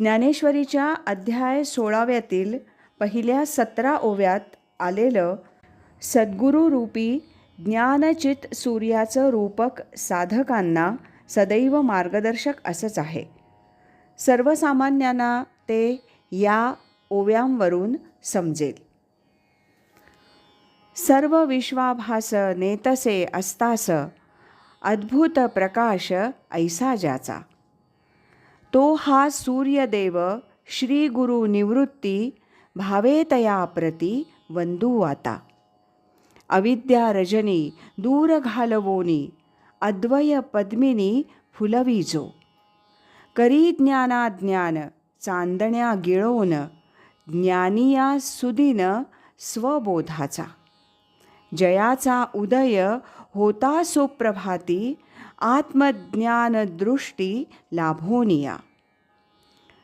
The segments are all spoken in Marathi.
ज्ञानेश्वरीच्या अध्याय सोळाव्यातील पहिल्या सतरा ओव्यात आलेलं सद्गुरुरूपी ज्ञानचित सूर्याचं रूपक साधकांना सदैव मार्गदर्शक असंच आहे. सर्वसामान्यांना ते या ओव्यांवरून समजेल. सर्व विश्वाभास नेतसे अस्तास अद्भुत प्रकाश ऐसा ज्याचा तो हा सूर्यदेव श्री गुरु निवृत्ती भावेतया प्रती वंदू आता अविद्या रजनी दूर घालवोनी अद्वय पद्मिनी फुलवीजो। करी ज्ञानाज्ञान चांदण्या गिळोन ज्ञानिया सुदिन स्वबोधाचा। जयाचा उदय होता सुप्रभाती आत्मज्ञानदृष्टी लाभोनिया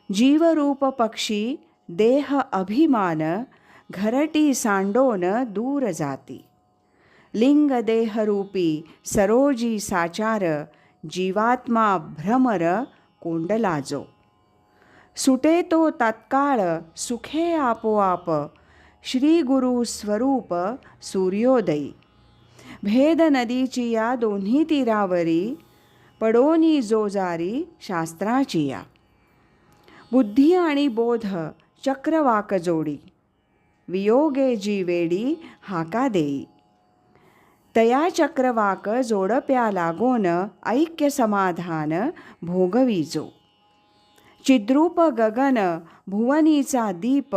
जीवरूप पक्षी देह अभिमान घरटी सांडोन दूर जाती लिंग देहरूपी सरोजी साचार जीवात्मा भ्रमर कोंडलाजो सुटे तो तात्काळ सुखे आपोआप श्री गुरु स्वरूप सूर्योदयी भेद नदीची या दोन्ही तीरावरी पडोनी जोजारी शास्त्राची या बुद्धी आणि बोध चक्रवाक जोडी वियोगे जी वेडी हाका देई तया चक्रवाक जोडप्या लागोन ऐक्य समाधान भोगवीजो. चिद्रूप गगन भुवनीचा दीप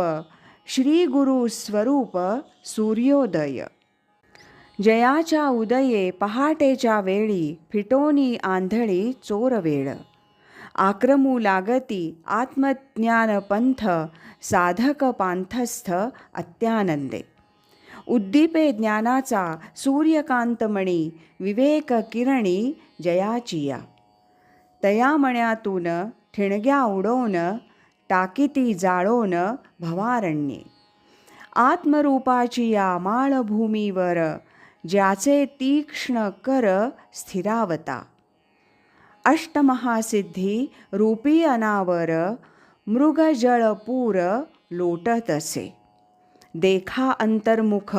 श्री गुरु स्वरूप सूर्योदय. जयाच्या उदये पहाटेच्या वेळी फिटोनी आंधळी चोरवेळ. आक्रमू लागती आत्मज्ञान पंथ साधक पांथस्थ अत्यानंदे. उद्दीपे ज्ञानाचा सूर्यकांतमणी विवेक किरणी जयाचिया. तया मण्यातून ठिणग्या उडवून टाकिती जाळोन भवारण्ये. आत्मरूपाची या माळभूमीवर ज्याचे तीक्ष्ण कर स्थिरावता। अष्टमहासिद्धी रूपी अनावर मृगजळपूर लोटत असे देखा अंतर्मुख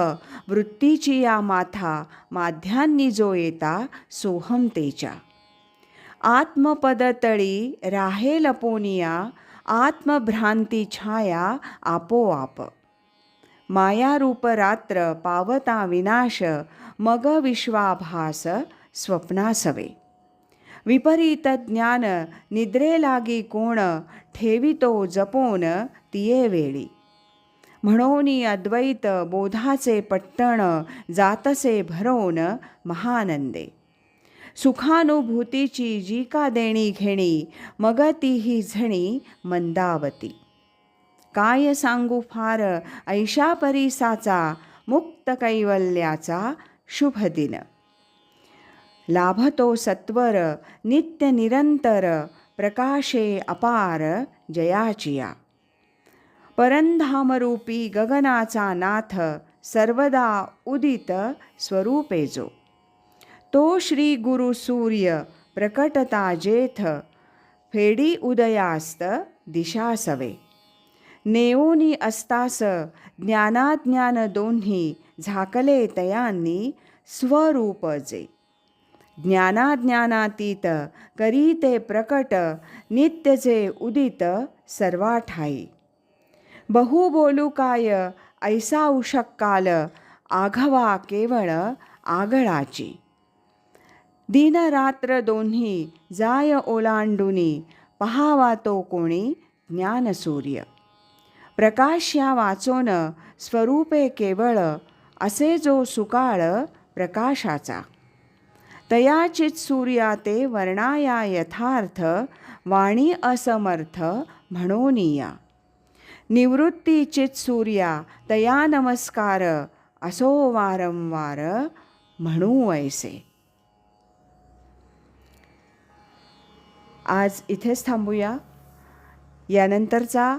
वृत्तीची या माथा माध्यांनी जो येता सोहमतेच्या आत्मपदतळी राहे लपोनिया आत्मभ्रांती छाया आपोआप। मायारूप रात्र पावता विनाश मग विश्वाभास स्वप्नासवे विपरीत ज्ञान निद्रे लागी कोण ठेवितो जपोन तिये वेळी म्हणोनी अद्वैत बोधाचे पट्टण जातसे भरवून महानंदे सुखानुभूतीची जी का देणी घेणी मग तीही झणी मंदावती काय सांगू फार ऐशा परिसाचा मुक्त कैवल्याचा शुभ दिन. लाभतो सत्वर नित्य निरंतर प्रकाशे अपार जयाचिया. परंधामरूपी गगनाचा नाथ सर्वदा उदित स्वरूपे जो. तो श्री गुरु सूर्य प्रकटता जेथ फेडी उदयास्त दिशा सवे नेऊनी असतास ज्ञानाज्ञान दोन्ही झाकले तयांनी स्वरूप जे ज्ञानाज्ञानातीत करी ते प्रकट नित्यजे उदित सर्वाठाई. बहु बोलू काय ऐसा उषक काल आघवा केवळ आगळाची. दिनरात्र दोन्ही जाय ओलांडुनी पहावा तो कोणी ज्ञानसूर्य. प्रकाश या वाचोन स्वरूपे केवळ असे जो सुकाळ प्रकाशाचा. तयाचित सूर्या ते वर्णाया यथार्थ वाणी असमर्थ म्हणोनिया. निवृत्तीचित सूर्या तया नमस्कार असो वारंवार म्हणू ऐसे आज इथेच थांबूया. यानंतरचा